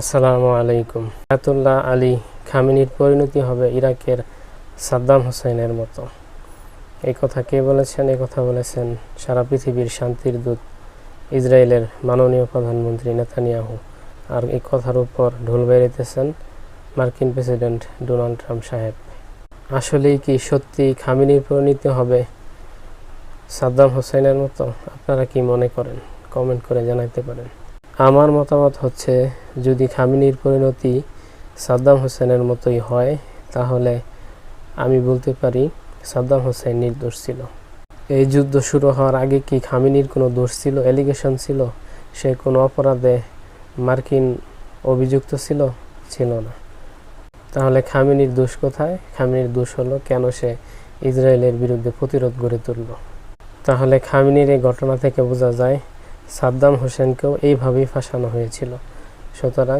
আসসালামু আলাইকুম। Ayatollah Ali খামিনির পরিণতি হবে ইরাকের সাদ্দাম হোসেনের মতো। এই কথা কে বলেছেন? এই কথা বলেছেন সারা পৃথিবীর শান্তির দূত, ইসরায়েলের মাননীয় প্রধানমন্ত্রী নেতানিয়াহু। আর এই কথার উপর ঢোল বেরিতেছেন মার্কিন প্রেসিডেন্ট ডোনাল্ড ট্রাম্প সাহেব। আসলেই কি সত্যি খামিনির পরিণতি হবে সাদ্দাম হোসেনের মতো? আপনারা কি মনে করেন? কমেন্ট করে জানাতে পারেন। আমার মতামত হচ্ছে যদি খামিনির পরিণতি সাদ্দাম হোসেনের মতোই হয়, তাহলে আমি বলতে পারি সাদ্দাম হোসেন নির্দোষ ছিল। এই যুদ্ধ শুরু হওয়ার আগে কি খামিনির কোনো দোষ ছিল অ্যালিগেশন ছিল? সে কোনো অপরাধে মার্কিন অভিযুক্ত ছিল? ছিল না। তাহলে খামিনির দোষ কোথায়? খামিনির দোষ হলো কেন সে ইসরায়েলের বিরুদ্ধে প্রতিরোধ গড়ে তুলল? তাহলে খামিনির এই ঘটনা থেকে বোঝা যায়, সাদ্দাম হোসেনকেও এইভাবেই ফাঁসানো হয়েছিল। সুতরাং